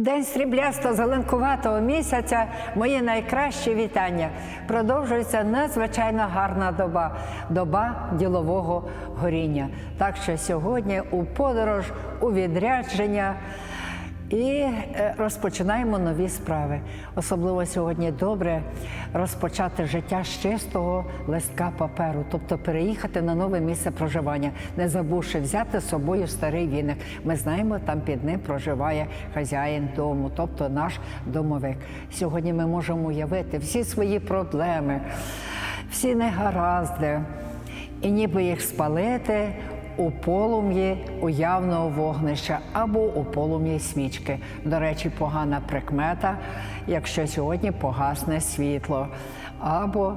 День сріблясто зеленкуватого місяця. Мої найкращі вітання. Продовжується надзвичайно гарна доба доба ділового горіння. Так що сьогодні у подорож, у відрядження. І е, розпочинаємо нові справи. Особливо сьогодні добре розпочати життя з чистого листка паперу, тобто переїхати на нове місце проживання, не забувши взяти з собою старий віник. Ми знаємо, там під ним проживає хазяїн дому, тобто наш домовик. Сьогодні ми можемо уявити всі свої проблеми, всі негаразди, і ніби їх спалити у полум'ї уявного вогнища або у полум'ї свічки. До речі, погана прикмета, якщо сьогодні погасне світло, або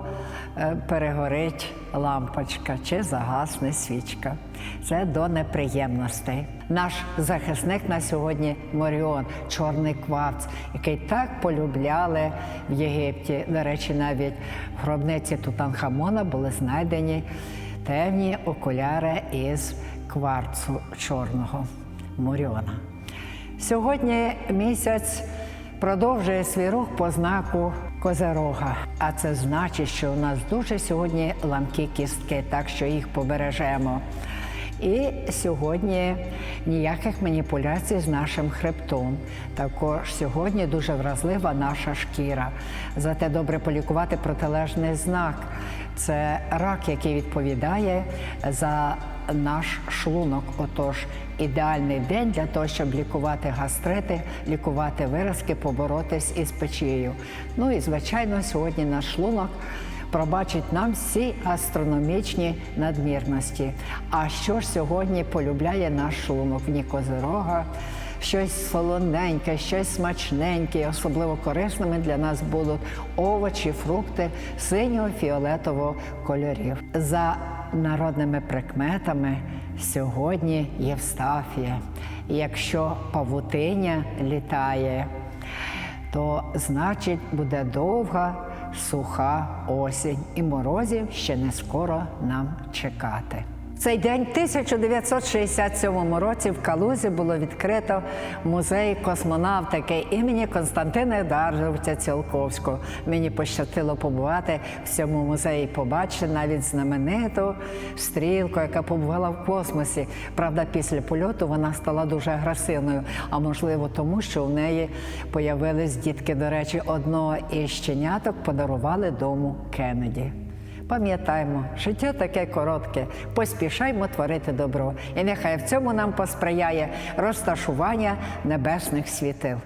е, перегорить лампочка чи загасне свічка. Це до неприємностей. Наш захисник на сьогодні Моріон, чорний кварц, який так полюбляли в Єгипті. До речі, навіть в гробниці Тутанхамона були знайдені темні окуляри із кварцу чорного Муріона. Сьогодні місяць продовжує свій рух по знаку Козерога. А це значить, що у нас дуже сьогодні ламкі кістки, так що їх побережемо. І сьогодні ніяких маніпуляцій з нашим хребтом. Також сьогодні дуже вразлива наша шкіра. Зате добре полікувати протилежний знак. Це рак, який відповідає за наш шлунок. Отож, ідеальний день для того, щоб лікувати гастрити, лікувати виразки, поборотись із печією. Ну і звичайно, сьогодні наш шлунок пробачить нам всі астрономічні надмірності. А що ж сьогодні полюбляє наш шлунок в козирога? Щось солоненьке, щось смачненьке, особливо корисними для нас будуть овочі, фрукти синього фіолетового кольорів. За народними прикметами сьогодні Євстафія. Якщо павутиня літає, то значить буде довга суха осінь, і морозів ще не скоро нам чекати. В Цей день, 1967 році, в Калузі було відкрито музей космонавтики імені Константина Едаржовича Цілковського. Мені пощастило побувати в цьому музеї, побачити навіть знамениту стрілку, яка побувала в космосі. Правда, після польоту вона стала дуже агресивною, а можливо, тому що в неї появились дітки. До речі, одного із щеняток подарували дому Кеннеді. Пам'ятаймо, життя таке коротке, поспішаймо творити добро. І нехай в цьому нам посприяє розташування небесних світил.